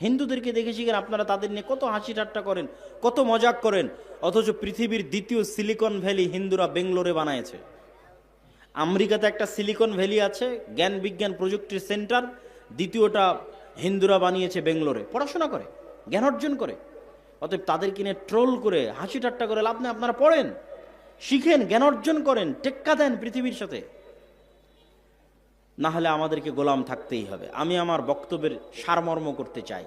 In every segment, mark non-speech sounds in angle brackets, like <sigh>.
হিন্দুদেরকে দেখেছি কেন আপনারা তাদের নিয়ে কত হাসি ঠাট্টা করেন, কত মজাক করেন। অথচ পৃথিবীর দ্বিতীয় সিলিকন ভ্যালি হিন্দুরা বেঙ্গলোরে বানায়ছে। আমেরিকাতে একটা সিলিকন ভ্যালি আছে, জ্ঞান বিজ্ঞান প্রযুক্তির সেন্টার, দ্বিতীয়টা হিন্দুরা বানিয়েছে বেঙ্গলোরে। পড়াশোনা করে, জ্ঞান অর্জন করে। অতএব তাদেরকে নিয়ে ট্রোল করে, হাসি ঠাট্টা করে লাভ নেই, আপনারা পড়েন, শিখেন, জ্ঞান অর্জন করেন, টেক্কা দেন পৃথিবীর সাথে। না হলে আমাদেরকে গোলাম থাকতেই হবে। আমি আমার বক্তব্যের সারমর্ম করতে চাই।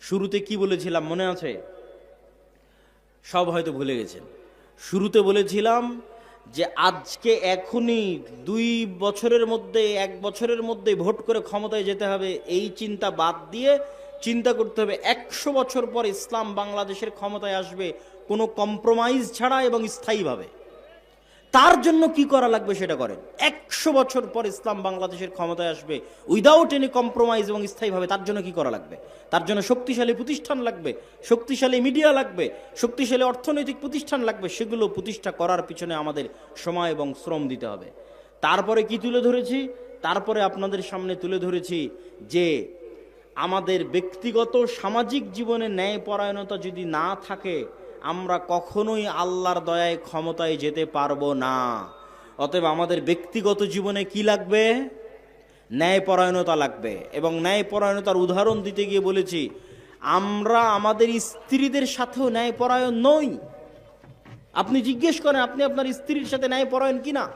শুরুতে কি বলেছিলাম মনে আছে? সব হয়তো ভুলে গেছেন। শুরুতে বলেছিলাম যে আজকে এখনই দুই বছরের মধ্যে, এক বছরের মধ্যে ভোট করে ক্ষমতায় যেতে হবে, এই চিন্তা বাদ দিয়ে চিন্তা করতে হবে একশো বছর পর ইসলাম বাংলাদেশের ক্ষমতায় আসবে কোনো কম্প্রোমাইজ ছাড়া এবং স্থায়ীভাবে। তার জন্য কি করা লাগবে সেটা করেন। একশো বছর পর ইসলাম বাংলাদেশের ক্ষমতায় আসবে উইদাউট এনি কম্প্রোমাইজ এবং স্থায়ীভাবে তার জন্য কি করা লাগবে? তার জন্য শক্তিশালী প্রতিষ্ঠান লাগবে, শক্তিশালী মিডিয়া লাগবে, শক্তিশালী অর্থনৈতিক প্রতিষ্ঠান লাগবে, সেগুলো প্রতিষ্ঠা করার পিছনে আমাদের সময় এবং শ্রম দিতে হবে। তারপরে কি তুলে ধরেছি? তারপরে আপনাদের সামনে তুলে ধরেছি যে আমাদের ব্যক্তিগত সামাজিক জীবনে ন্যায়পরায়ণতা যদি না থাকে আমরা কখনোই আল্লাহর দয়ায় ক্ষমতায় যেতে পারব না। অতএব আমাদের ব্যক্তিগত জীবনে কি লাগবে? ন্যায়পরায়ণতা লাগবে। এবং ন্যায়পরায়ণতার উদাহরণ দিতে গিয়ে বলেছি, আমরা আমাদের স্ত্রীদের সাথেও ন্যায়পরায়ণ নই। আপনি জিজ্ঞেস করেন, আপনি আপনার স্ত্রীর সাথে ন্যায়পরায়ণ কিনা?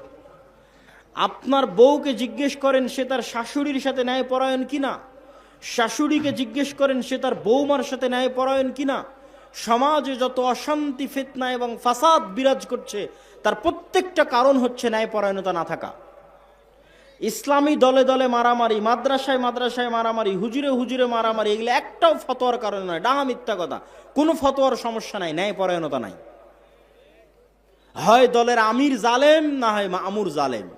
আপনার বউকে জিজ্ঞেস করেন, সে তার শাশুড়ির সাথে ন্যায়পরায়ণ কিনা? শাশুড়িকে জিজ্ঞেস করেন, সে তার বৌমার সাথে ন্যায়পরায়ণ কিনা? সমাজে যত অশান্তি, ফিতনা এবং ফাসাদ বিরাজ করছে, তার প্রত্যেকটা কারণ হচ্ছে ন্যায়পরায়ণতা না থাকা। ইসলামী দলে দলে মারামারি, মাদ্রাসায় মাদ্রাসায় মারামারি, হুজুরে হুজুরে মারামারি, এগুলো একটাও ফতোয়ার কারণে নয়, ডাহা মিথ্যা কথা। কোনো ফতোয়ার সমস্যা নাই, ন্যায়পরায়ণতা নাই। হয় দলের আমির জালেম, না হয় মামুর জালেম।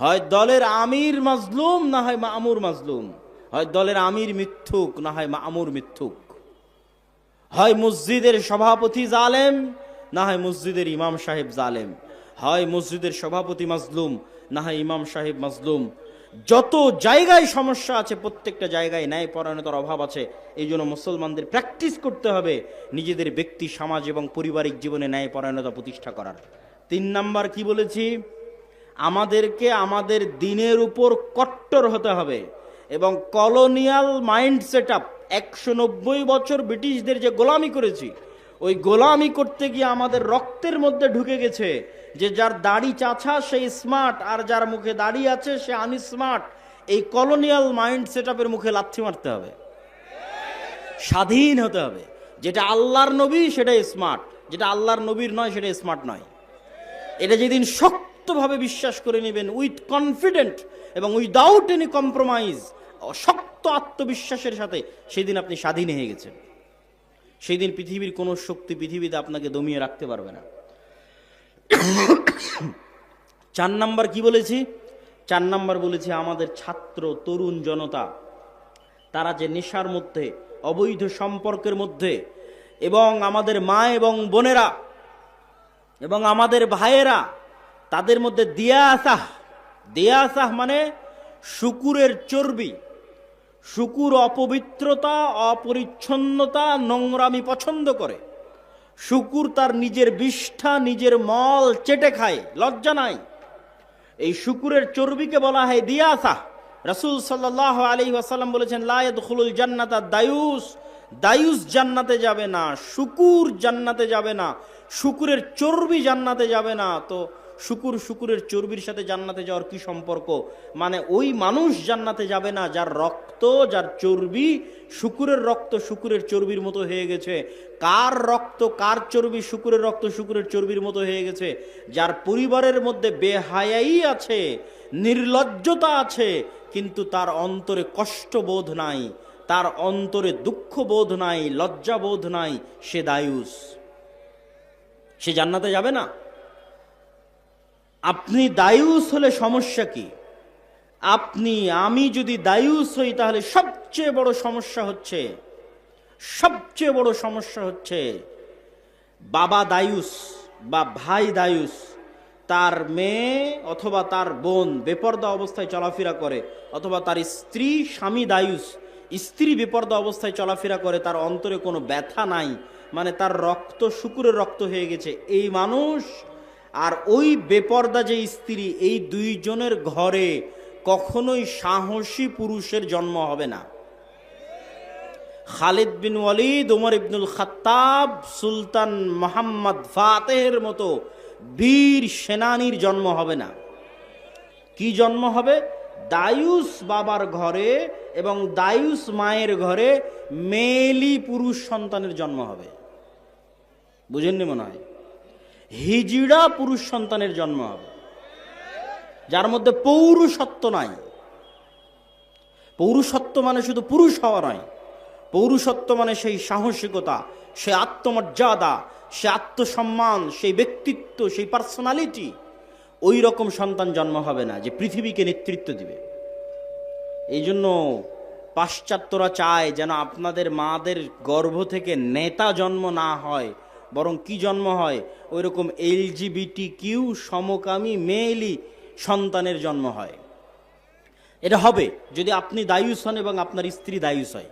হয় দলের আমির মাজলুম, না হয় মামুর মাজলুম। হয় দলের আমির মিথ্যুক, না হয় মামুর মিথ্যুক। হয় মসজিদের সভাপতি জালেম, না হয় মসজিদের ইমাম সাহেব জালেম। হয় মসজিদের সভাপতি মাজলুম, না হয় ইমাম সাহেব মাজলুম। যত জায়গায় সমস্যা আছে, প্রত্যেকটা জায়গায় ন্যায় পরায়ণতার অভাব আছে। এই জন্য মুসলমানদের প্র্যাকটিস করতে হবে নিজেদের ব্যক্তি, সমাজ এবং পারিবারিক জীবনে ন্যায় পরায়ণতা প্রতিষ্ঠা করার। তিন নাম্বার কি বলেছি? আমাদেরকে আমাদের দিনের উপর কট্টর হতে হবে এবং কলোনিয়াল মাইন্ড সেট আপ একশো নব্বই বছর ব্রিটিশদের যে গোলামি করেছি, ওই গোলামি করতে গিয়ে আমাদের রক্তের মধ্যে ঢুকে গেছে যে যার দাড়ি চাছা, সে স্মার্ট আর যার মুখে দাড়ি আছে, সে আনস্মার্ট এই কলোনিয়াল মাইন্ড সেট মুখে লাথি মারতে হবে। স্বাধীন হতে হবে। যেটা আল্লাহর নবী সেটা স্মার্ট যেটা আল্লাহর নবীর নয় সেটা স্মার্ট নয়। এটা যেদিন শক্তভাবে বিশ্বাস করে নেবেন উইথ কনফিডেন্ট এবং উইদাউট এনি কম্প্রোমাইজ শক্ত আত্মবিশ্বাসের সাথে সেদিন আপনি স্বাধীন হয়ে গেছেন। সেই দিন পৃথিবীর কোনো শক্তি পৃথিবীতে আপনাকে দমিয়ে রাখতে পারবে না। চার নাম্বার কি বলেছি? চার নাম্বার বলেছি, আমাদের ছাত্র, তরুণ জনতা, তারা যে নেশার মধ্যে, অবৈধ সম্পর্কের মধ্যে, এবং আমাদের মা এবং বোনেরা, এবং আমাদের ভাইয়েরা, তাদের মধ্যে দিয়াসাহ দিয়াসাহ মানে শুকুরের চর্বি শুকুর অপবিত্রতা, অপরিচ্ছন্নতা নোংরামি পছন্দ করে। শুকুর তার নিজের বিষ্ঠা, নিজের মল চেটে খায়, লজ্জা নাই। এই শুকুরের চর্বিকে বলা হয় দিয়াসা। রসুল সাল্লাহ আলী ওয়াসাল্লাম বলেছেন লায়দ খুলুল জান্নাতা দায়ুস। দায়ুস জান্নাতে যাবে না, শুকুর জান্নাতে যাবে না, শুকুরের চর্বি জান্নাতে যাবে না। তো শুকুর শুকুরের চর্বির সাথে জান্নাতে যাওয়ার কি সম্পর্ক? মানে ওই মানুষ জান্নাতে যাবে না, যার রক্ত, যার চর্বি শুকুরের রক্ত শুকুরের চর্বির মতো হয়ে গেছে। কার রক্ত, কার চর্বি শুকুরের রক্ত শুকুরের চর্বির মতো হয়ে গেছে? যার পরিবারের মধ্যে বেহায়াই আছে, নির্লজ্জতা আছে, কিন্তু তার অন্তরে কষ্টবোধ নাই, তার অন্তরে দুঃখ বোধ নাই, লজ্জা বোধ নাই, সে দায়ুস। সে জান্নাতে যাবে না? আপনি দায়ুস হলে সমস্যা কি? আপনি, আমি যদি দায়ুস হই তাহলে সবচেয়ে বড় সমস্যা হচ্ছে, সবচেয়ে বড় সমস্যা হচ্ছে বাবা দায়ুস বা ভাই দায়ুস, তার মেয়ে অথবা তার বোন বেপর্দা অবস্থায় চলাফেরা করে, অথবা তার স্ত্রী, স্বামী দায়ুস, স্ত্রী বেপর্দা অবস্থায় চলাফেরা করে, তার অন্তরে কোনো ব্যথা নাই মানে তার রক্ত শুকুরের রক্ত হয়ে গেছে, এই মানুষ আর ওই বেপর্দা যে স্ত্রী, এই দুইজনের ঘরে কখনোই সাহসী পুরুষের জন্ম হবে না। খালিদ বিন ওয়ালিদ, ওমর ইবনুল খাত্তাব, সুলতান মোহাম্মদ ফাতেহের মতো বীর সেনানির জন্ম হবে না। কি জন্ম হবে? দায়ুস বাবার ঘরে এবং দায়ুস মায়ের ঘরে মেলি পুরুষ সন্তানের জন্ম হবে। বুঝেননি মনে হয়? হিজিড়া পুরুষ সন্তানের জন্ম হবে। যার মধ্যে পৌরুষত্ব নাই। পৌরুষত্ব মানে শুধু পুরুষ হওয়া নয়। পৌরুষত্ব মানে সেই সাহসিকতা, সে আত্মমর্যাদা, সে আত্মসম্মান, সেই ব্যক্তিত্ব, সেই পার্সোনালিটি ওই রকম সন্তান জন্ম হবে না যে পৃথিবীকে নেতৃত্ব দিবে। এই জন্য পাশ্চাত্যরা চায় যেন আপনাদের মাদের গর্ভ থেকে নেতা জন্ম না হয়। বরং কি জন্ম হয়? ওই রকম এলজিবিটি কিউ সমকামী মেয়েলি সন্তানের জন্ম হয়। এটা হবে যদি আপনি দায়ুস হন এবং আপনার স্ত্রী দায়ুস হয়।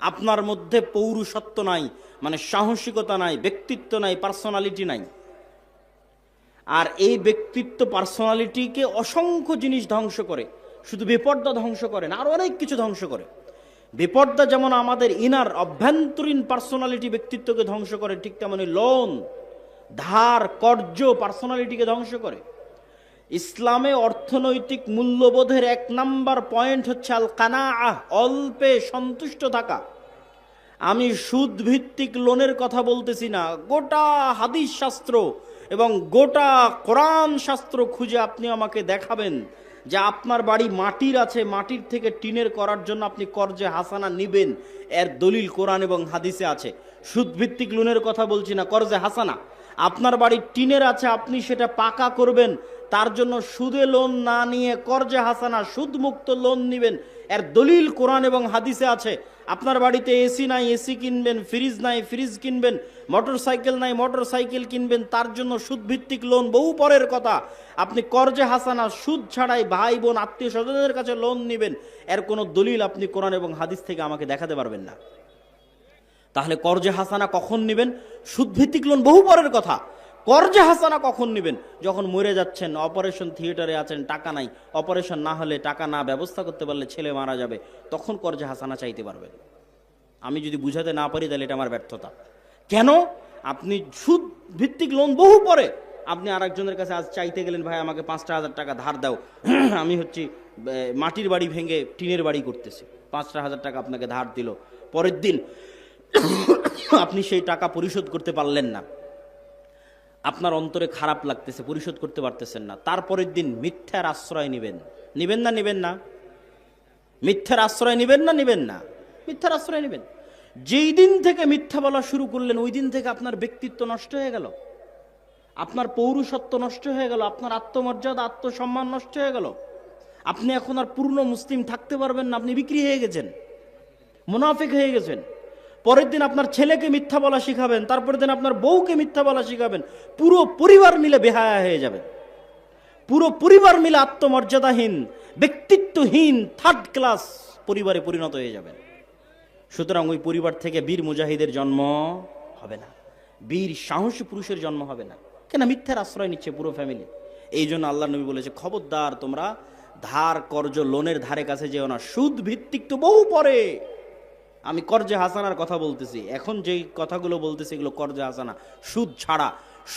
আপনার মধ্যে পৌরুষত্ব নাই মানে সাহসিকতা নাই, ব্যক্তিত্ব নাই, পার্সোনালিটি নাই। আর এই ব্যক্তিত্ব, পার্সোনালিটিকে অসংখ্য জিনিস ধ্বংস করে। শুধু বেপর্দা ধ্বংস করে না, আর অনেক কিছু ধ্বংস করে। বেপর্দা যেমন আমাদের ইনার অভ্যন্তরীণ পার্সোনালিটি ব্যক্তিত্বকে ধ্বংস করে, ঠিক তেমনই লোন ধার কর্য পার্সোনালিটিকে ধ্বংস করে। ইসলামে অর্থনৈতিক মূল্যবোধের এক নাম্বার পয়েন্ট হচ্ছে আল কানা আহ অল্পে সন্তুষ্ট থাকা। আমি সুদ ভিত্তিক লোনের কথা বলতেছি না, গোটা হাদিস শাস্ত্র এবং গোটা কোরআন শাস্ত্র খুঁজে আপনি আমাকে দেখাবেন। যে আপনার বাড়ি মাটির আছে, মাটির থেকে টিনের করার জন্য আপনি কর্জে হাসানা নিবেন। এর দলিল কোরআন এবং হাদিসে আছে। সুদভিত্তিক লোনের কথা বলছি না, কর্জে হাসানা। আপনার বাড়ি টিনের আছে, আপনি সেটা পাকা করবেন। তার জন্য সুদে লোন না নিয়ে কর্জে হাসানা, সুদমুক্ত লোন নেবেন। এর দলিল কোরআন এবং হাদিসে আছে। আপনার বাড়িতে এসি নাই এসি কিনবেন ফ্রিজ নাই ফ্রিজ কিনবেন মোটর সাইকেল নাই মোটর সাইকেল কিনবেন, তার জন্য সুদভিত্তিক লোন বহু পরের কথা। আপনি কর্জে হাসানা, সুদ ছাড়াই ভাই, বোন, আত্মীয় স্বজনের কাছে লোন নেবেন, এর কোনো দলিল আপনি কোরআন এবং হাদিস থেকে আমাকে দেখাতে পারবেন না। তাহলে কর্জে হাসানা কখন নেবেন? সুদভিত্তিক লোন বহু পরের কথা। কর্জে হাসানা কখন নেবেন? যখন মরে যাচ্ছেন অপারেশন থিয়েটারে আছেন, টাকা নাই। অপারেশন না হলে টাকা না, ব্যবস্থা করতে পারলে ছেলে মারা যাবে। তখন কর্জে হাসানা চাইতে পারবেন। আমি যদি বুঝাতে না পারি, তাহলে এটা আমার ব্যর্থতা। কেন? আপনি সুদ ভিত্তিক লোন বহু পরে। আপনি আরেকজনের কাছে আজ চাইতে গেলেন, ভাই, আমাকে পাঁচটা হাজার টাকা ধার দাও। <clears throat> আমি হচ্ছি মাটির বাড়ি ভেঙে টিনের বাড়ি করতেছি। পাঁচটা হাজার টাকা আপনাকে ধার দিল। পরের দিন <clears throat> আপনি সেই টাকা পরিশোধ করতে পারলেন না। আপনার অন্তরে খারাপ লাগতেছে, পরিশোধ করতে পারতেছেন না। তারপরের দিন মিথ্যার আশ্রয় নেবেন। নেবেন না নেবেন না। মিথ্যার আশ্রয় নেবেন না নেবেন না। মিথ্যার আশ্রয় নেবেন। যেই দিন থেকে মিথ্যা বলা শুরু করলেন, ওই দিন থেকে আপনার ব্যক্তিত্ব নষ্ট হয়ে গেল। আপনার পৌরুষত্ব নষ্ট হয়ে গেল। আপনার আত্মমর্যাদা, আত্মসম্মান নষ্ট হয়ে গেল। আপনি এখন আর পূর্ণ মুসলিম থাকতে পারবেন না। আপনি বিক্রি হয়ে গেছেন। মুনাফিক হয়ে গেছেন। পরের দিন আপনার ছেলেকে মিথ্যা বলা শিখাবেন, তারপরের দিন আপনার বউকে মিথ্যা বলা শিখাবেন, পুরো পরিবার মিলে বেহায়া হয়ে যাবে। পুরো পরিবার মিলে আত্মমর্যাদাহীন, ব্যক্তিত্বহীন থার্ড ক্লাস পরিবারে পরিণত হয়ে যাবেন। সুতরাং ওই পরিবার থেকে বীর মুজাহিদের জন্ম হবে না। বীর সাহসী পুরুষের জন্ম হবে না। কেন? মিথ্যার আশ্রয় নিচ্ছে পুরো ফ্যামিলি এই জন্য আল্লাহ নবী বলেছে, খবরদার, তোমরা ধার, কর্জ, লোনের ধারে কাছে যেও না। সুদ ভিত্তিক তো বহু পরে। আমি কর্জে হাসানার কথা বলতেছি। এখন যেই কথাগুলো বলতেছি এগুলো কর্জে হাসানা। সুদ ছাড়া।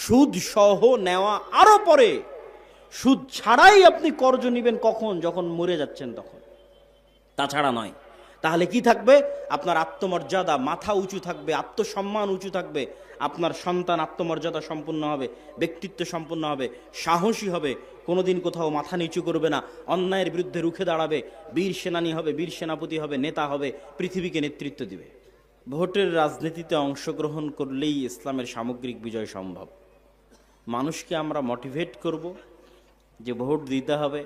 সুদ সহ নেওয়া আরও পরে। সুদ ছাড়াই আপনি কর্জ নেবেন কখন? যখন মরে যাচ্ছেন তখন। তাছাড়া নয়। তাহলে কি থাকবে? আপনার আত্মমর্যাদা মাথা উঁচু থাকবে, আত্মসম্মান উঁচু থাকবে, আপনার সন্তান আত্মমর্যাদা সম্পন্ন হবে, ব্যক্তিত্ব সম্পন্ন হবে, সাহসী হবে, কোনোদিন কোথাও মাথা নিচু করবে না, অন্যায়ের বিরুদ্ধে রুখে দাঁড়াবে, বীর সেনানী হবে, বীর সেনাপতি হবে, নেতা হবে, পৃথিবীকে নেতৃত্ব দিবে। ভোটের রাজনীতিতে অংশগ্রহণ করলেই ইসলামের সামগ্রিক বিজয় সম্ভব। মানুষকে আমরা মোটিভেট করব যে ভোট দিতে হবে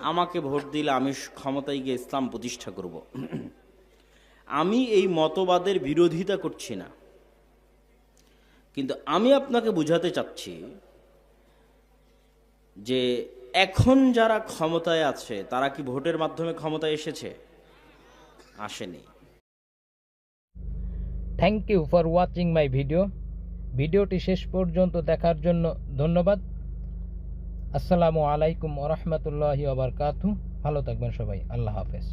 আমাকে ভোট দিলে আমি ক্ষমতায় গিয়ে ইসলাম প্রতিষ্ঠা করব। আমি এই মতবাদের বিরোধিতা করছি না। কিন্তু আমি আপনাকে বুঝাতে চাচ্ছি যে এখন যারা ক্ষমতায় আছে, তারা কি ভোটের মাধ্যমে ক্ষমতায় এসেছে? আসেনি। Thank you for watching my video ভিডিওটি শেষ পর্যন্ত দেখার জন্য ধন্যবাদ। আসসালামু আলাইকুম ওরহমতুল্লাহি ওবরকাতু ভালো থাকবেন সবাই। আল্লাহ হাফেজ।